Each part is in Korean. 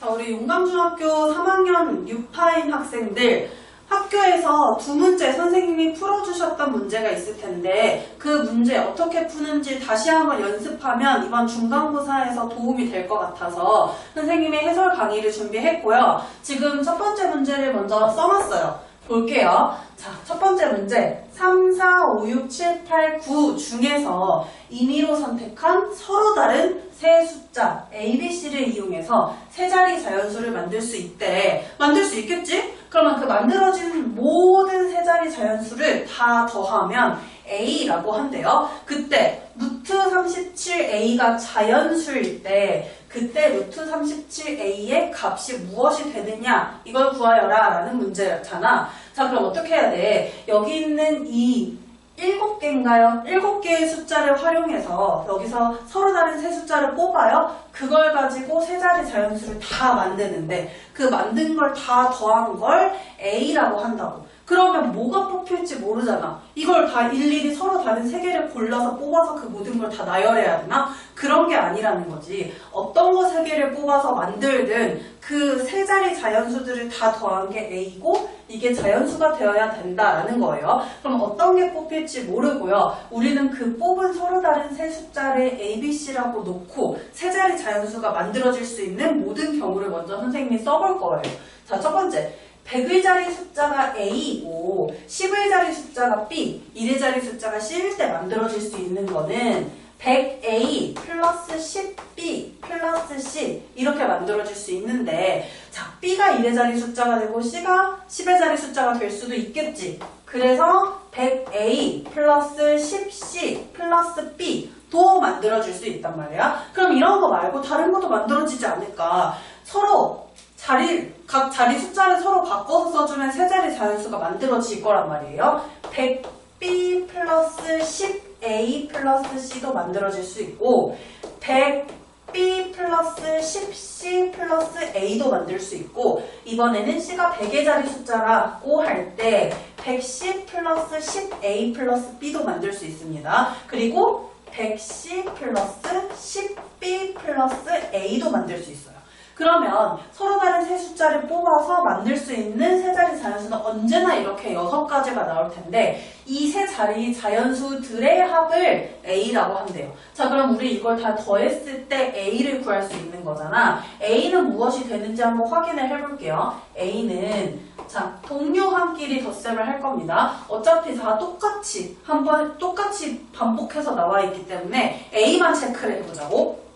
자, 우리 용감중학교 3학년 6파인 학생들 학교에서 두 문제 선생님이 풀어주셨던 문제가 있을 텐데 그 문제 어떻게 푸는지 다시 한번 연습하면 이번 중간고사에서 도움이 될 것 같아서 선생님이 해설 강의를 준비했고요. 지금 첫 번째 문제를 먼저 써놨어요. 볼게요. 자, 첫 번째 문제. 3, 4, 5, 6, 7, 8, 9 중에서 임의로 선택한 서로 다른 세 숫자 A, B, C를 이용해서 세 자리 자연수를 만들 수 있대. 만들 수 있겠지? 그러면 그 만들어진 모든 세 자리 자연수를 다 더하면 A라고 한대요. 그때 루트 37A가 자연수일 때 그때 루트 37A의 값이 무엇이 되느냐 이걸 구하여라 라는 문제였잖아. 자 그럼 어떻게 해야 돼? 여기 있는 이 일곱 개인가요? 일곱 개의 숫자를 활용해서 여기서 서로 다른 세 숫자를 뽑아요. 그걸 가지고 세 자리 자연수를 다 만드는데 그 만든 걸 다 더한 걸 A라고 한다고. 그러면 뭐가 뽑힐지 모르잖아. 이걸 다 일일이 서로 다른 세 개를 골라서 뽑아서 그 모든 걸 다 나열해야 되나? 그런 게 아니라는 거지. 어떤 거 세 개를 뽑아서 만들든 그 세 자리 자연수들을 다 더한 게 A고 이게 자연수가 되어야 된다라는 거예요. 그럼 어떤 게 뽑힐지 모르고요. 우리는 그 뽑은 서로 다른 세 숫자를 A, B, C라고 놓고 세 자리 자연수가 만들어질 수 있는 모든 경우를 먼저 선생님이 써볼 거예요. 자, 첫 번째. 100의 자리 숫자가 A이고 10의 자리 숫자가 B, 1의 자리 숫자가 C일 때 만들어질 수 있는 거는 100A 플러스 10B 플러스 C 이렇게 만들어질 수 있는데 자 B가 1의 자리 숫자가 되고 C가 10의 자리 숫자가 될 수도 있겠지. 그래서 100A 플러스 10C 플러스 B 도 만들어질 수 있단 말이야. 그럼 이런 거 말고 다른 것도 만들어지지 않을까? 서로 자리, 각 자리 숫자를 서로 바꿔서 써주면 세 자리 자연수가 만들어질 거란 말이에요. 100b 플러스 10a 플러스 c도 만들어질 수 있고 100b 플러스 10c 플러스 a도 만들 수 있고 이번에는 c가 100의 자리 숫자라고 할 때 110 플러스 10a 플러스 b도 만들 수 있습니다. 그리고 100c 플러스 10b 플러스 a도 만들 수 있어요. 그러면 서로 다른 세 숫자를 뽑아서 만들 수 있는 세 자리 자연수는 언제나 이렇게 여섯 가지가 나올 텐데 이 세 자리 자연수들의 합을 A라고 한대요. 자 그럼 우리 이걸 다 더했을 때 A를 구할 수 있는 거잖아. A는 무엇이 되는지 한번 확인을 해볼게요. A는 자 동료함끼리 덧셈을 할 겁니다. 어차피 다 똑같이 한번 똑같이 반복해서 나와 있기 때문에 A만 체크를 해보자고.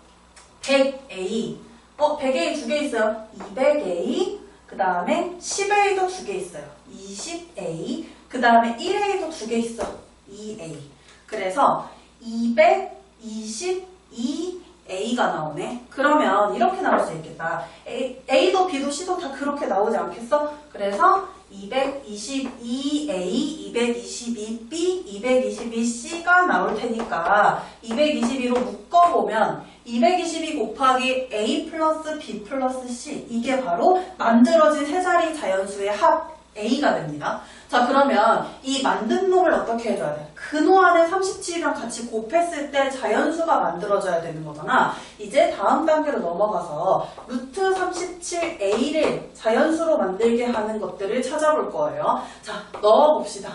100A 어, 100A 두 개 있어요. 200A, 그 다음에 10A도 두 개 있어요. 20A, 그 다음에 1A도 두 개 있어. 2A. 그래서 222A가 나오네. 그러면 이렇게 나올 수 있겠다. A, A도 B도 C도 다 그렇게 나오지 않겠어? 그래서 222A, 222B, 222C가 나올 테니까 222로 묶어보면 222 곱하기 A 플러스 B 플러스 C 이게 바로 만들어진 세 자리 자연수의 합 A가 됩니다. 자 그러면 이 만든 놈을 어떻게 해줘야 돼? 근호 안에 37이랑 같이 곱했을 때 자연수가 만들어져야 되는 거잖아. 이제 다음 단계로 넘어가서 루트 37A를 자연수로 만들게 하는 것들을 찾아볼 거예요. 자 넣어봅시다.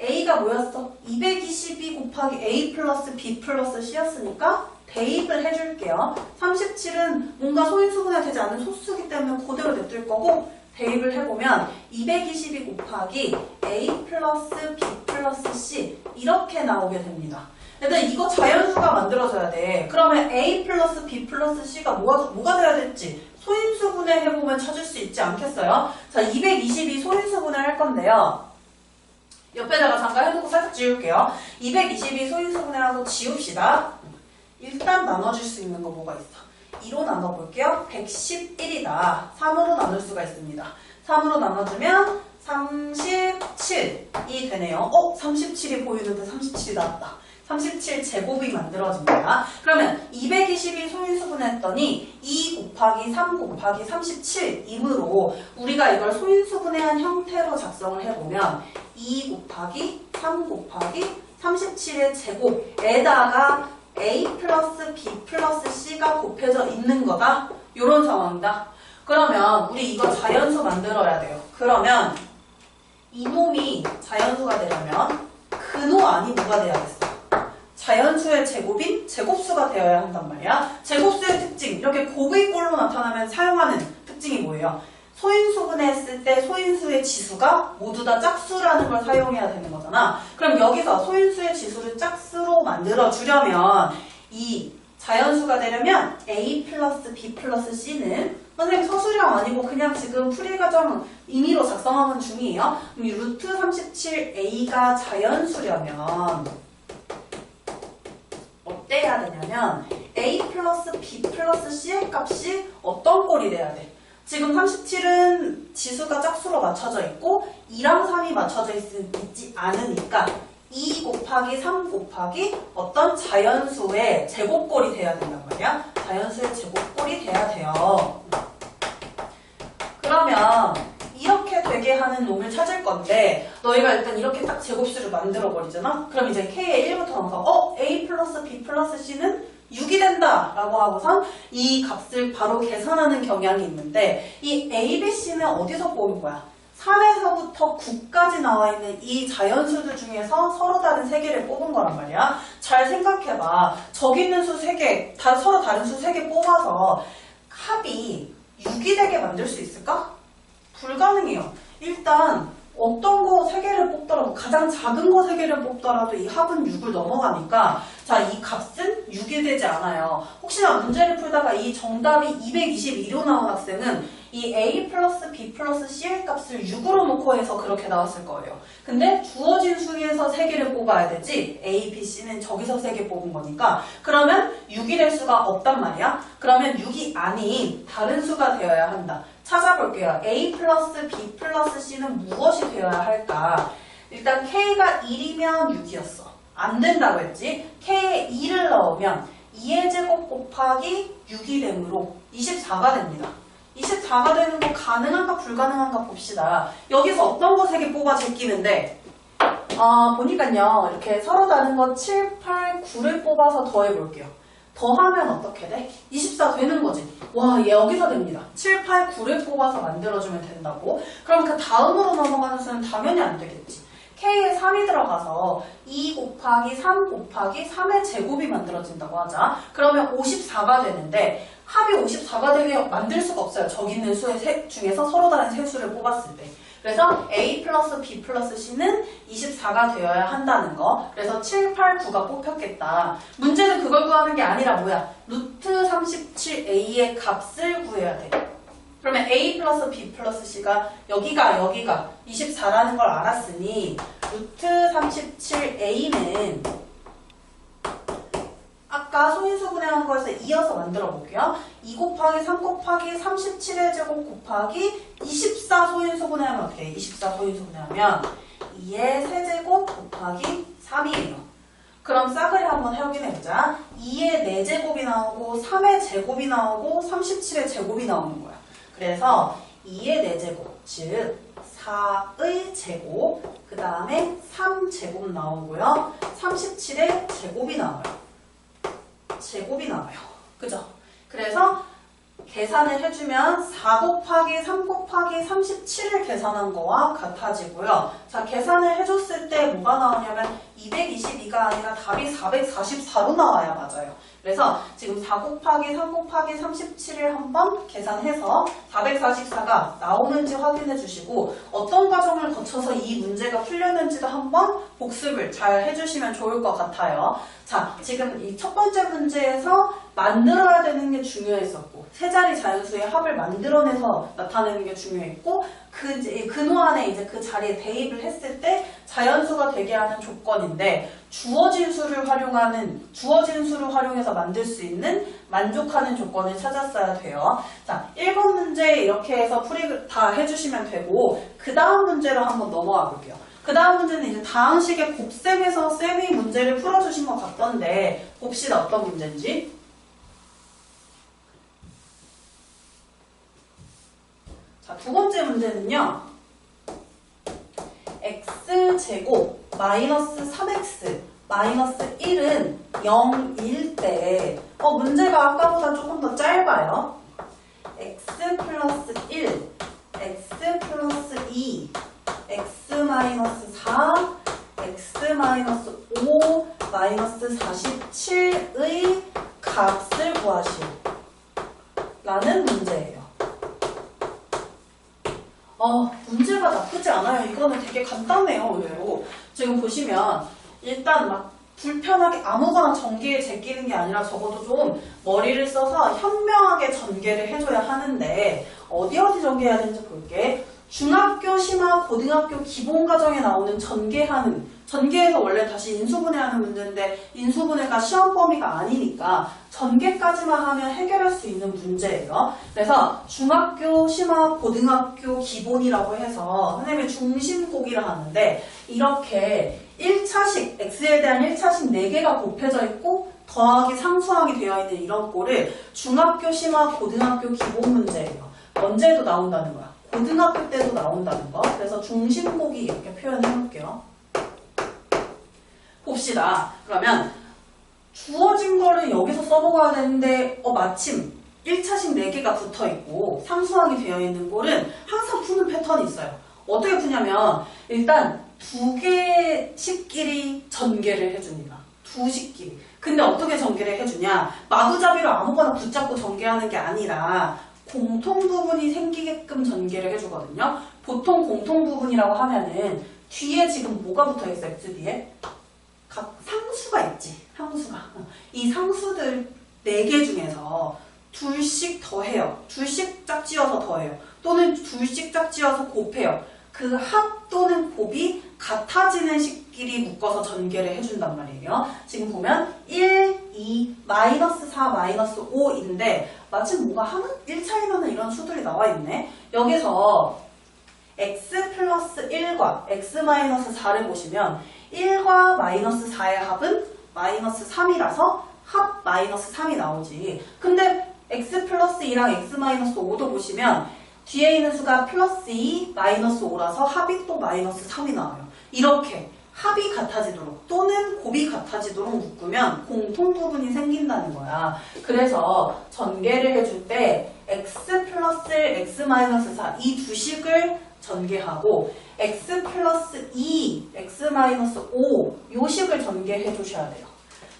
A가 뭐였어? 222 곱하기 A 플러스 B 플러스 C였으니까 대입을 해줄게요. 37은 뭔가 소인수분해 되지 않은 소수기 때문에 그대로 냅둘 거고 대입을 해보면 222 곱하기 A 플러스 B 플러스 C 이렇게 나오게 됩니다. 얘들 이거 자연수가 만들어져야 돼. 그러면 A 플러스 B 플러스 C가 뭐가, 뭐가 돼야 될지 소인수분해 해보면 찾을 수 있지 않겠어요? 자, 222 소인수분해 할 건데요. 옆에다가 잠깐 해놓고 살짝 지울게요. 222 소인수분해하고 지웁시다. 일단 나눠줄 수 있는 거 뭐가 있어? 2로 나눠볼게요. 111이다. 3으로 나눌 수가 있습니다. 3으로 나눠주면 37이 되네요. 어? 37이 보이는데 37이 나왔다. 37 제곱이 만들어집니다. 그러면 222 소인수분했더니 2 곱하기 3 곱하기 37이므로 우리가 이걸 소인수분해한 형태로 작성을 해보면 2 곱하기 3 곱하기 37의 제곱에다가 a 플러스 b 플러스 c가 곱해져 있는 거다. 이런 상황이다. 그러면 우리 이거 자연수 만들어야 돼요. 그러면 이놈이 자연수가 되려면 근호 아니 뭐가 돼야겠어? 자연수의 제곱인 제곱수가 되어야 한단 말이야. 제곱수의 특징, 이렇게 곱의꼴로 나타나면 사용하는 특징이 뭐예요? 소인수분해 했을 때 소인수의 지수가 모두 다 짝수라는 걸 사용해야 되는 거잖아. 그럼 여기서 소인수의 지수를 짝수로 만들어 주려면 이 자연수가 되려면 a 플러스 b 플러스 c는 선생님 서술형 아니고 그냥 지금 풀이과정 임의로 작성하는 중이에요. 그럼 이 루트 37a가 자연수려면 어때야 되냐면 a 플러스 b 플러스 c의 값이 어떤 꼴이 돼야 돼? 지금 37은 지수가 짝수로 맞춰져 있고 2랑 3이 맞춰져 있, 있지 않으니까 2 곱하기 3 곱하기 어떤 자연수의 제곱꼴이 돼야 된단 말이야. 자연수의 제곱꼴이 돼야 돼요. 그러면 이렇게 되게 하는 놈을 찾을 건데 너희가 일단 이렇게 딱 제곱수를 만들어 버리잖아? 그럼 이제 K의 1부터 나서 어? A 플러스 B 플러스 C는 6이 된다 라고 하고선 이 값을 바로 계산하는 경향이 있는데 이 A, B, C는 어디서 뽑은 거야? 3에서부터 9까지 나와 있는 이 자연수들 중에서 서로 다른 세 개를 뽑은 거란 말이야. 잘 생각해봐. 저기 있는 수 세 개, 다 서로 다른 수 세 개 뽑아서 합이 6이 되게 만들 수 있을까? 불가능해요. 일단 어떤 거 세 개를 뽑더라도 가장 작은 거 세 개를 뽑더라도 이 합은 6을 넘어가니까 자 이 값은 6이 되지 않아요. 혹시나 문제를 풀다가 이 정답이 222로 나온 학생은 이 a 플러스 b 플러스 c의 값을 6으로 놓고 해서 그렇게 나왔을 거예요. 근데 주어진 수에서 세 개를 뽑아야 되지 a, b, c는 저기서 세개 뽑은 거니까 그러면 6이 될 수가 없단 말이야. 그러면 6이 아닌 다른 수가 되어야 한다. 찾아볼게요. a 플러스 b 플러스 c는 무엇이 되어야 할까? 일단 k가 1이면 6이었어. 안 된다고 했지? k에 2를 넣으면 2의 제곱 곱하기 6이 되므로 24가 됩니다. 24가 되는 거 가능한가 불가능한가 봅시다. 여기서 어떤 거세개 뽑아 제끼는데 아 보니까요 이렇게 서로 다른 거 7, 8, 9를 뽑아서 더해볼게요. 더하면 어떻게 돼? 24 되는 거지. 와, 얘 여기서 됩니다. 7, 8, 9를 뽑아서 만들어주면 된다고. 그럼 그 다음으로 넘어가는 수는 당연히 안 되겠지. K에 3이 들어가서 2 곱하기 3 곱하기 3의 제곱이 만들어진다고 하자. 그러면 54가 되는데 합이 54가 되게 만들 수가 없어요. 저기 있는 수의 세, 중에서 서로 다른 세 수를 뽑았을 때. 그래서 A 플러스 B 플러스 C는 24가 되어야 한다는 거. 그래서 7, 8, 9가 뽑혔겠다. 문제는 그걸 구하는 게 아니라 뭐야? 루트 37A의 값을 구해야 돼. 그러면 A 플러스 B 플러스 C가 여기가 여기가 24라는 걸 알았으니 루트 37A는 아까 소인수분해한 거에서 이어서 만들어 볼게요. 2 곱하기 3 곱하기 37의 제곱 곱하기 24 소인수분해하면 어떻게 해? 24 소인수분해하면 2의 세제곱 곱하기 3이에요. 그럼 싸그리 한번 확인해보자. 2의 4제곱이 나오고 3의 제곱이 나오고 37의 제곱이 나오는 거야. 그래서 2의 4제곱, 즉 4의 제곱, 그 다음에 3제곱 나오고요. 37의 제곱이 나와요. 제곱이 나와요. 그죠? 그래서 계산을 해주면 4 곱하기 3 곱하기 37을 계산한 거와 같아지고요. 자, 계산을 해줬을 때 뭐가 나오냐면 222가 아니라 답이 444로 나와야 맞아요. 그래서 지금 4 곱하기 3 곱하기 37을 한번 계산해서 444가 나오는지 확인해 주시고 어떤 과정을 거쳐서 이 문제가 풀렸는지도 한번 복습을 잘 해주시면 좋을 것 같아요. 자, 지금 이 첫 번째 문제에서 만들어야 되는 게 중요했었고 세 자리 자연수의 합을 만들어내서 나타내는 게 중요했고 그 이제 근호 안에 이제 그 자리에 대입을 했을 때 자연수가 되게 하는 조건인데 주어진 수를 활용하는 주어진 수를 활용해서 만들 수 있는 만족하는 조건을 찾았어야 돼요. 자, 1번 문제 이렇게 해서 풀이 다 해주시면 되고 그 다음 문제로 한번 넘어가 볼게요. 그 다음 문제는 이제 다항식의 곱셈에서 쌤이 문제를 풀어주신 것 같던데 봅시다 어떤 문제인지. 자, 두 번째 문제는요. x제곱 마이너스 3x 마이너스 1은 0일 때, 어, 문제가 아까보다 조금 더 짧아요. x 플러스 1, x 플러스 2, x 마이너스 4, x 마이너스 5, 마이너스 47의 값을 구하시오. 라는 문제예요. 어, 문제가 나쁘지 않아요. 이거는 되게 간단해요, 의외로. 지금 보시면, 일단 막 불편하게 아무거나 전개에 제끼는 게 아니라 적어도 좀 머리를 써서 현명하게 전개를 해줘야 하는데, 어디 어디 전개해야 되는지 볼게. 중학교, 심화, 고등학교 기본과정에 나오는 전개하는, 전개에서 원래 다시 인수분해하는 문제인데, 인수분해가 시험 범위가 아니니까, 전개까지만 하면 해결할 수 있는 문제예요. 그래서 중학교, 심화, 고등학교 기본이라고 해서 선생님이 중심고기를 하는데 이렇게 1차식, x에 대한 1차식 4개가 곱해져 있고 더하기 상수항이 되어 있는 이런 꼴을 중학교, 심화, 고등학교 기본 문제예요. 언제도 나온다는 거야. 고등학교 때도 나온다는 거. 그래서 중심고기 이렇게 표현해 볼게요. 봅시다. 그러면 주어진 거를 여기서 써먹어야 되는데 어 마침 1차식 4개가 붙어있고 상수항이 되어 있는 꼴은 항상 푸는 패턴이 있어요. 어떻게 푸냐면 일단 두 개의 식끼리 전개를 해줍니다. 두 식끼리. 근데 어떻게 전개를 해주냐? 마구잡이로 아무거나 붙잡고 전개하는 게 아니라 공통 부분이 생기게끔 전개를 해주거든요. 보통 공통 부분이라고 하면은 뒤에 지금 뭐가 붙어있어? X 뒤에? 각 상수가 있지. 상수가. 이 상수들 4개 중에서 둘씩 더해요. 둘씩 짝지어서 더해요. 또는 둘씩 짝지어서 곱해요. 그 합 또는 곱이 같아지는 식끼리 묶어서 전개를 해준단 말이에요. 지금 보면 1, 2, 마이너스 4, 마이너스 5인데 마침 뭐가 하는 1 차이 나는 이런 수들이 나와 있네. 여기서 x 플러스 1과 x 마이너스 4를 보시면 1과 마이너스 4의 합은 마이너스 3이라서 합 마이너스 3이 나오지. 근데 x 플러스 2랑 x 마이너스 5도 보시면 뒤에 있는 수가 플러스 2, 마이너스 5라서 합이 또 마이너스 3이 나와요. 이렇게 합이 같아지도록 또는 곱이 같아지도록 묶으면 공통 부분이 생긴다는 거야. 그래서 전개를 해줄 때 x 플러스 1, x 마이너스 4 이 두 식을 전개하고 x 플러스 2, x 마이너스 5 요식을 전개해 주셔야 돼요.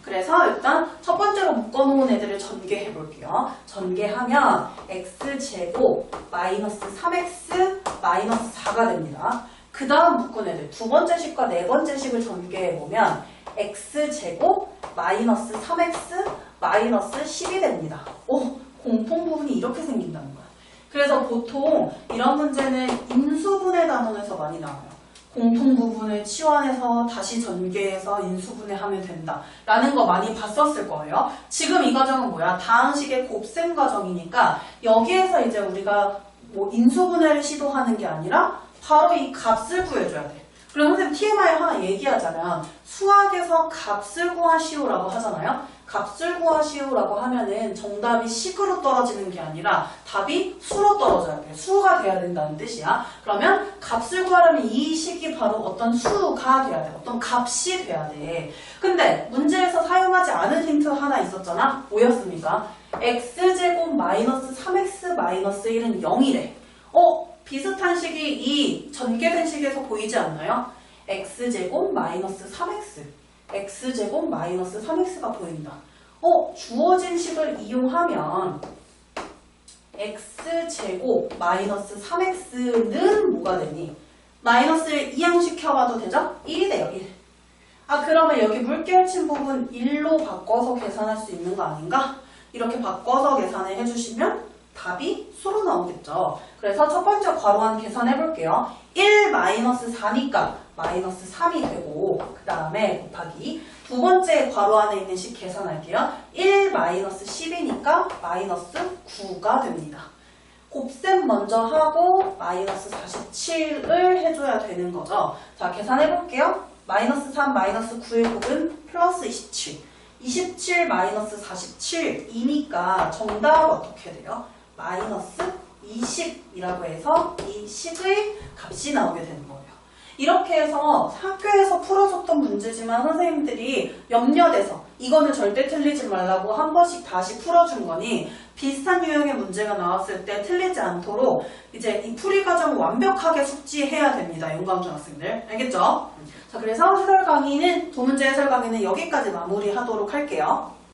그래서 일단 첫 번째로 묶어놓은 애들을 전개해 볼게요. 전개하면 x제곱 마이너스 3x 마이너스 4가 됩니다. 그 다음 묶은 애들 두 번째 식과 네 번째 식을 전개해 보면 x제곱 마이너스 3x 마이너스 10이 됩니다. 오, 공통 부분이 이렇게 생긴다는 거야. 그래서 보통 이런 문제는 인수분해 단원에서 많이 나와요. 공통 부분을 치환해서 다시 전개해서 인수분해하면 된다. 라는 거 많이 봤었을 거예요. 지금 이 과정은 뭐야? 다항식의 곱셈 과정이니까 여기에서 이제 우리가 뭐 인수분해를 시도하는 게 아니라 바로 이 값을 구해줘야 돼. 그리고 선생님 TMI 하나 얘기하자면 수학에서 값을 구하시오라고 하잖아요. 값을 구하시오라고 하면은 정답이 식으로 떨어지는 게 아니라 답이 수로 떨어져야 돼. 수가 돼야 된다는 뜻이야. 그러면 값을 구하려면 이 식이 바로 어떤 수가 돼야 돼. 어떤 값이 돼야 돼. 근데 문제에서 사용하지 않은 힌트 하나 있었잖아. 뭐였습니까? x제곱 마이너스 3x 마이너스 1은 0이래. 어? 비슷한 식이 이 전개된 식에서 보이지 않나요? x제곱 마이너스 3x x제곱 마이너스 3x가 보인다. 어, 주어진 식을 이용하면 x제곱 마이너스 3x는 뭐가 되니? 마이너스를 이항시켜봐도 되죠? 1이 돼요, 1. 아, 그러면 여기 물결친 부분 1로 바꿔서 계산할 수 있는 거 아닌가? 이렇게 바꿔서 계산을 해주시면 답이 수로 나오겠죠. 그래서 첫 번째 괄호한 계산해 볼게요. 1 마이너스 4니까 마이너스 3이 되고 그 다음에 곱하기 두 번째 괄호 안에 있는 식 계산할게요. 1 마이너스 10이니까 마이너스 9가 됩니다. 곱셈 먼저 하고 마이너스 47을 해줘야 되는 거죠. 자 계산해 볼게요. 마이너스 3 마이너스 9의 곱은 플러스 27 27 마이너스 47이니까 정답 어떻게 돼요? 마이너스 20이라고 해서 이 식의 값이 나오게 되는 거예요. 이렇게 해서 학교에서 풀어줬던 문제지만 선생님들이 염려돼서 이거는 절대 틀리지 말라고 한 번씩 다시 풀어준 거니 비슷한 유형의 문제가 나왔을 때 틀리지 않도록 이제 이 풀이 과정을 완벽하게 숙지해야 됩니다. 윤광중 학생들. 알겠죠? 자, 그래서 해설 강의는, 두 문제 해설 강의는 여기까지 마무리하도록 할게요.